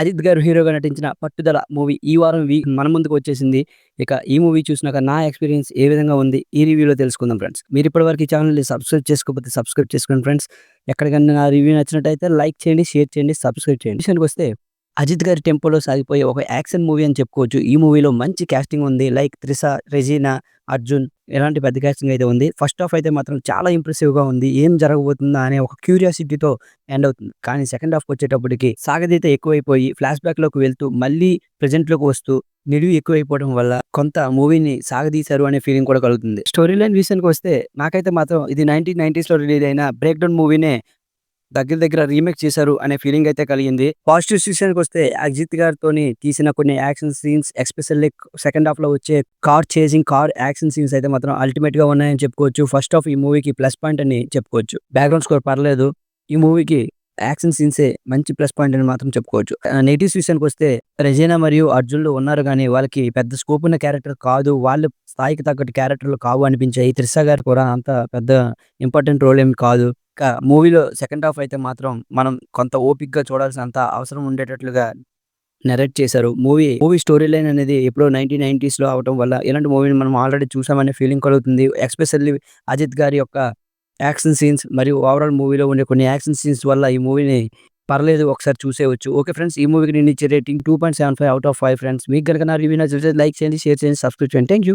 అజిత్ గారు హీరోగా నటించిన పట్టుదల మూవీ ఈ వారం వీ మన ముందుకు వచ్చేసింది. ఇక ఈ మూవీ చూసినాక నా ఎక్స్పీరియన్స్ ఏ విధంగా ఉంది ఈ రివ్యూలో తెలుసుకుందాం ఫ్రెండ్స్. మీరు ఇప్పటివరకు ఈ ఛానల్ని సబ్స్క్రైబ్ చేసుకోకపోతే సబ్స్క్రైబ్ చేసుకోండి ఫ్రెండ్స్. ఎక్కడికైనా నా రివ్యూ నచ్చినట్టయితే లైక్ చేయండి షేర్ చేయండి సబ్స్క్రైబ్ చేయండి. విషయానికి వస్తే అజిత్ గారి టెంపోలో సాగిపోయే ఒక యాక్షన్ మూవీ అని చెప్పుకోవచ్చు. ఈ మూవీలో మంచి కాస్టింగ్ ఉంది. లైక్ త్రిష రెజీనా అర్జున్ ఎలాంటి పెద్ద క్యాచింగ్ అయితే ఉంది. ఫస్ట్ హాఫ్ అయితే మాత్రం చాలా ఇంప్రెసివ్గా ఉంది. ఏం జరగబోతుందా అనే ఒక క్యూరియాసిటీతో ఎండ్ అవుతుంది. కానీ సెకండ్ హాఫ్ వచ్చేటప్పటికి సాగదీత ఎక్కువైపోయి ఫ్లాష్ బ్యాక్లోకి వెళ్తూ మళ్ళీ ప్రజెంట్లోకి వస్తూ నిడివి ఎక్కువైపోవడం వల్ల కొంత మూవీని సాగదీశారు అనే ఫీలింగ్ కూడా కలుగుతుంది. స్టోరీ లైన్ విషయానికి వస్తే నాకైతే మాత్రం ఇది నైన్టీన్ నైన్టీస్లో రిలీజ్ అయిన బ్రేక్ డౌన్ మూవీనే దగ్గర దగ్గర రీమేక్ చేశారు అనే ఫీలింగ్ అయితే కలిగింది. పాజిటివ్ విషయానికి వస్తే అజిత్ గారితో తీసిన కొన్ని యాక్షన్ సీన్స్ ఎస్పెషల్లీ సెకండ్ హాఫ్లో వచ్చే car chasing car action scenes అయితే మాత్రం అల్టిమేట్గా ఉన్నాయని చెప్పుకోవచ్చు. ఫస్ట్ హాఫ్ ఈ మూవీకి ప్లస్ పాయింట్ అని చెప్పుకోవచ్చు. బ్యాక్గ్రౌండ్ స్కోర్ పర్లేదు. ఈ మూవీకి యాక్షన్ సీన్సే మంచి ప్లస్ పాయింట్ అని మాత్రం చెప్పుకోవచ్చు. నెగిటివ్ విషయానికి వస్తే రెజీనా మరియు అర్జున్లు ఉన్నారు కానీ వాళ్ళకి పెద్ద స్కోప్ ఉన్న క్యారెక్టర్ కాదు. వాళ్ళ స్థాయికి తగ్గట్టు క్యారెక్టర్లు కావు అనిపించాయి. త్రిష గారు కూడా అంత పెద్ద ఇంపార్టెంట్ రోల్ ఏమి కాదు. మూవీలో సెకండ్ హాఫ్ అయితే మాత్రం మనం కొంత ఓపిక్గా చూడాల్సినంత అవసరం ఉండేటట్లుగా నెరేట్ చేశారు. మూవీ మూవీ స్టోరీ లైన్ అనేది ఎప్పుడో నైన్టీన్ నైన్టీస్లో అవటం అవడం వల్ల ఇలాంటి మూవీని మనం ఆల్రెడీ చూసామనే ఫీలింగ్ కలుగుతుంది. ఎస్పెషల్లీ అజిత్ గారి యొక్క యాక్షన్ సీన్స్ మరియు ఓవరాల్ మూవీలో ఉండే కొన్ని యాక్షన్ సీన్స్ వల్ల ఈ మూవీని పర్లేదు ఒకసారి చూసేవచ్చు ఓకే ఫ్రెండ్స్ ఈ మూవీకి నేను ఇచ్చే rating two point seven five out of five friends. మీకు కనుక నా రివ్యూ నచ్చితే లైక్ చేయండి షేర్ చేయండి సబ్స్క్రైబ్ చేయండి. Thank you